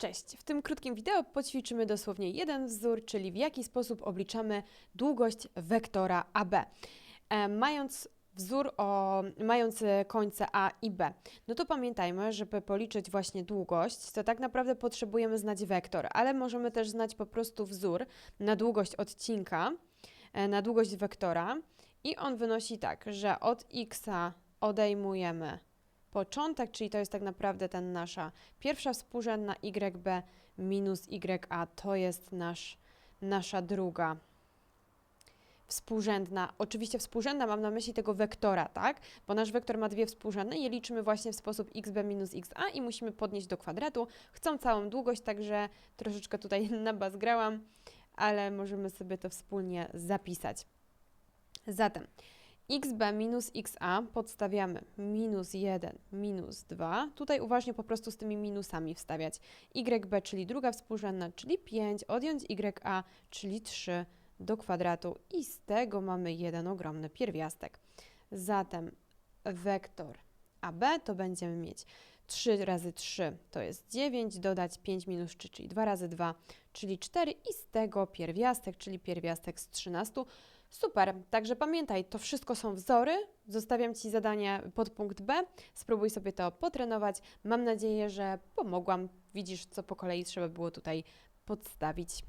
Cześć! W tym krótkim wideo poćwiczymy dosłownie jeden wzór, czyli w jaki sposób obliczamy długość wektora AB. E, mając wzór o, mając e, końce A i B, no to pamiętajmy, żeby policzyć właśnie długość, to tak naprawdę potrzebujemy znać wektor, ale możemy też znać po prostu wzór na długość odcinka, e, na długość wektora i on wynosi tak, że od x odejmujemy początek, czyli to jest tak naprawdę ten nasza pierwsza współrzędna YB minus YA, to jest nasz, nasza druga współrzędna. Oczywiście współrzędna mam na myśli tego wektora, tak? Bo nasz wektor ma dwie współrzędne i je liczymy właśnie w sposób xb minus xa i musimy podnieść do kwadratu. Chcą całą długość, także troszeczkę tutaj nabazgrałam, ale możemy sobie to wspólnie zapisać. Zatem xb minus xa podstawiamy minus 1, minus 2. Tutaj uważnie po prostu z tymi minusami wstawiać. yb, czyli druga współrzędna, czyli 5, odjąć ya, czyli 3 do kwadratu i z tego mamy jeden ogromny pierwiastek. Zatem wektor AB to będziemy mieć 3 razy 3 to jest 9, dodać 5 minus 3, czyli 2 razy 2, czyli 4 i z tego pierwiastek, czyli pierwiastek z 13. Super, także pamiętaj, to wszystko są wzory. Zostawiam Ci zadanie pod punkt B. Spróbuj sobie to potrenować. Mam nadzieję, że pomogłam. Widzisz, co po kolei trzeba było tutaj podstawić.